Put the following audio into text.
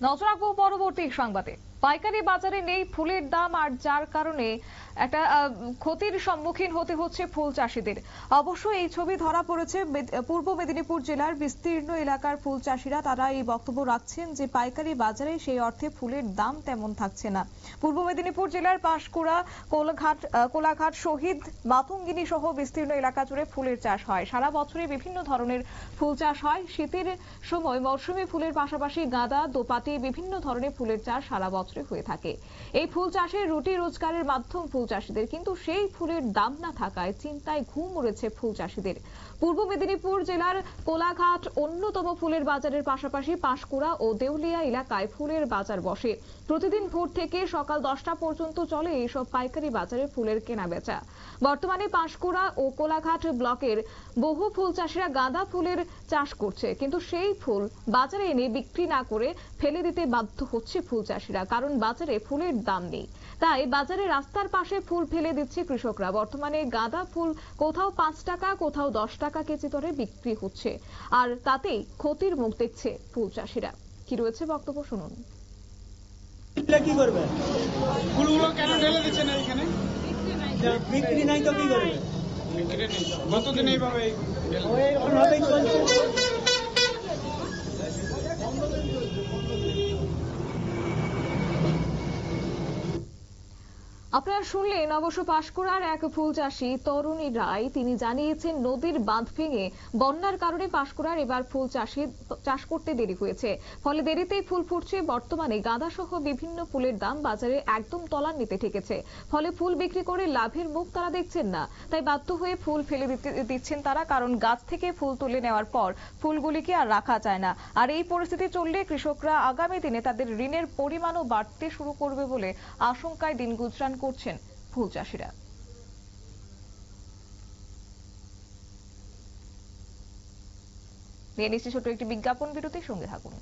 নজর রাখব পরবর্তী সংবাদে। পাইকারি বাজারে নেই ফুলের দাম আর যার কারণে একটা ক্ষতির সম্মুখীন হতে হচ্ছে ফুল চাষিদের। অবশ্য এই ছবি ধরা পড়েছে পূর্ব মেদিনীপুর জেলার বিস্তীর্ণ এলাকার ফুল চাষিরা। তারা এই বক্তব্য রাখছেন যে পাইকারি বাজারে সেই অর্থে ফুলের দাম তেমন থাকছে না। পূর্ব মেদিনীপুর জেলার পাঁশকুড়া, কোলাঘাট কোলাঘাট শহীদ মাতঙ্গিনী সহ বিস্তীর্ণ এলাকা জুড়ে ফুলের চাষ হয়। সারা বছরে বিভিন্ন ধরনের ফুল চাষ হয়। শীতের সময় মৌসুমী ফুলের পাশাপাশি গাঁদা দোপাটি বিভিন্ন ধরনের ফুলের চাষ সারা বছরে হয়ে থাকে। এই ফুল চাষের রুটি রোজগারের মাধ্যম ফুল চাষিদের। কিন্তু সেই ফুলের দাম না থাকায় চিন্তায় ঘুম উড়েছে ফুল চাষিদের। পূর্ব মেদিনীপুর জেলার কোলাঘাট অন্যতম ফুলের বাজারের পাশাপাশি পাঁশকুড়া ও দেউলিয়া এলাকায় ফুলের বাজার বসে। প্রতিদিন ভোর থেকে সকাল দশটা পর্যন্ত চলে এইসব পাইকারি বাজারে ফুলের কেনা বেচা বর্তমানে পাঁশকুড়া ও কোলাঘাট ব্লকের বহু ফুল চাষিরা গাঁদা ফুলের চাষ করছে। কিন্তু সেই ফুল বাজারে এনে বিক্রি না করে ফেলে দিতে বাধ্য হচ্ছে ফুল চাষিরা, কারণ বাজারে ফুলের দাম নেই। তাই বাজারে রাস্তার পাশে ফুল ফেলে দিচ্ছে কৃষকরা। বর্তমানে গাঁদা ফুল কোথাও পাঁচ টাকা কোথাও দশ টাকা কেজি দরে বিক্রি হচ্ছে। আর তাতেই ক্ষতির মুখ দেখছে ফুল চাষিরা। কি রয়েছে বক্তব্য শুনুন। কি করবে? ফুলগুলো কেন ঢেলে দিচ্ছেন এখানে? বিক্রি নাই তো কি করবে? বিক্রি নেই। কতদিন এইভাবে চলছে। আপনারা শুনলেন অবশ্য পাশকুড়ার এক ফুল চাষী তরুণী রায়। তিনি জানিয়েছেন, নদীর বাঁধ ভেঙে বন্যার কারণে পাশকুড়ার এবার ফুল চাষি চাষ করতে দেরি হয়েছে। ফলে দেরিতেই ফুল ফুটছে, বর্তমানে গাঁদা সহ বিভিন্ন ফুলের দাম বাজারে একদম তলার নিতে ঠেকেছে। ফলে ফুল বিক্রি করে লাভের মুখ তারা দেখছেন না। তাই বাধ্য হয়ে ফুল ফেলে দিচ্ছেন তারা, কারণ গাছ থেকে ফুল তুলে নেওয়ার পর ফুলগুলিকে আর রাখা যায় না। আর এই পরিস্থিতি চললে কৃষকরা আগামী দিনে তাদের ঋণের পরিমাণও বাড়তে শুরু করবে বলে আশঙ্কায় দিন গুজরান করছেন ফুল চাষিরা। নিয়ে নিচ্ছি ছোট্ট একটি বিজ্ঞাপন বিরতির সঙ্গে থাকুন।